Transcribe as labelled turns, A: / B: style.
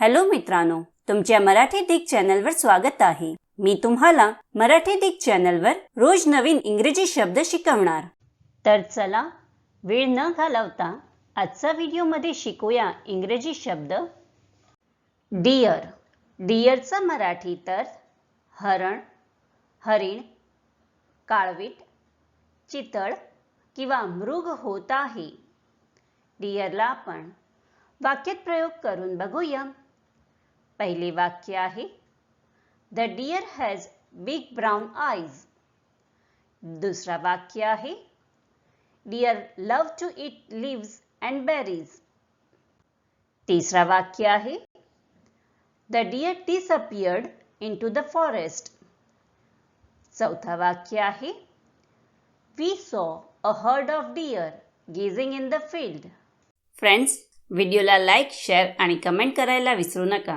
A: Hello मित्रांनो तुमच्या मराठी दिग चॅनलवर स्वागत आहे. मी तुम्हाला मराठी दिग चॅनलवर रोज नवीन इंग्रजी शब्द शिकवणार. तर चला वेळ न घालवता आजचा व्हिडिओमध्ये शिकूया इंग्रजी शब्द. डियर डियरचं मराठी तर हरण हरिण काळवीट चितळ किंवा मृग होत आहे. डिअरला आपण वाक्यात प्रयोग करून बघूया. पहिले वाक्य आहे. The deer has big brown eyes दुसरा वाक्य आहे. Deer love to eat leaves and berries तिसरा वाक्य आहे. The deer disappeared into the forest चौथा वाक्य आहे. We saw a herd of deer grazing in the field friends व्हिडिओला लाईक शेअर आणि कमेंट करायला विसरू नका.